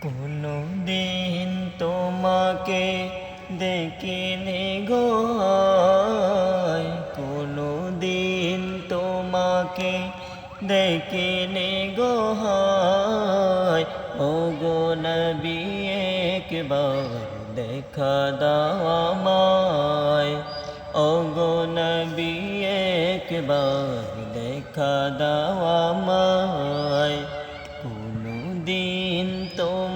কোনো দিন তোমাকে দেখিনি গো। কোনো দিন তোমাকে দেখিনি গো। ও গো নবী, একবার দেখা দাও আমায়। ও গো নবী, একবার দেখা দাও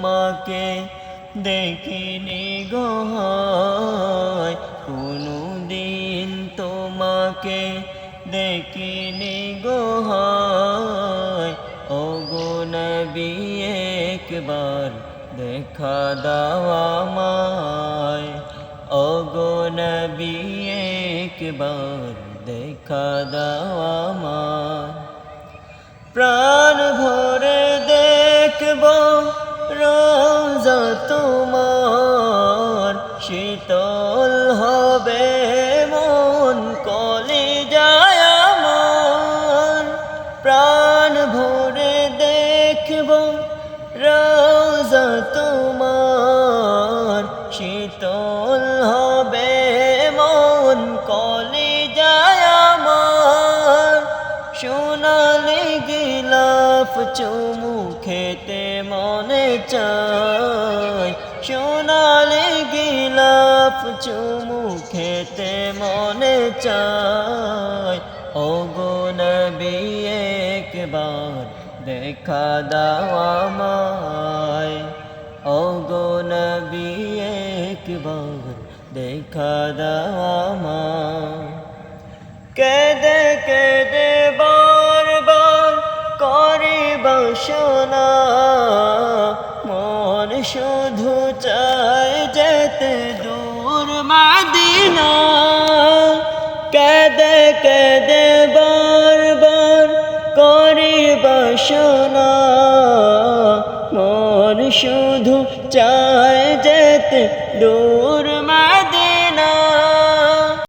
তোমাকে দেখিনি গো কোনো দিন তোমাকে দেখিনি গো ও নবী, একবার দেখা দাও আমায়। ও নবী, একবার দেখা দাও আমায়। প্রাণ ভরে দেখব रो চুমু খেতে মনে চায় সোনালি গিলাফ চুমু খেতে মনে চায় ও নবী, একবার দেখা দাও আমায়। ও নবী, একবার দেখা দাও আমায়। কেদে বসনা মন শুধু চায় যেতে দূর মাদিনা। কেদে কেদে বারবার করে বসনা মন শুধু চায় যেতে দূর মা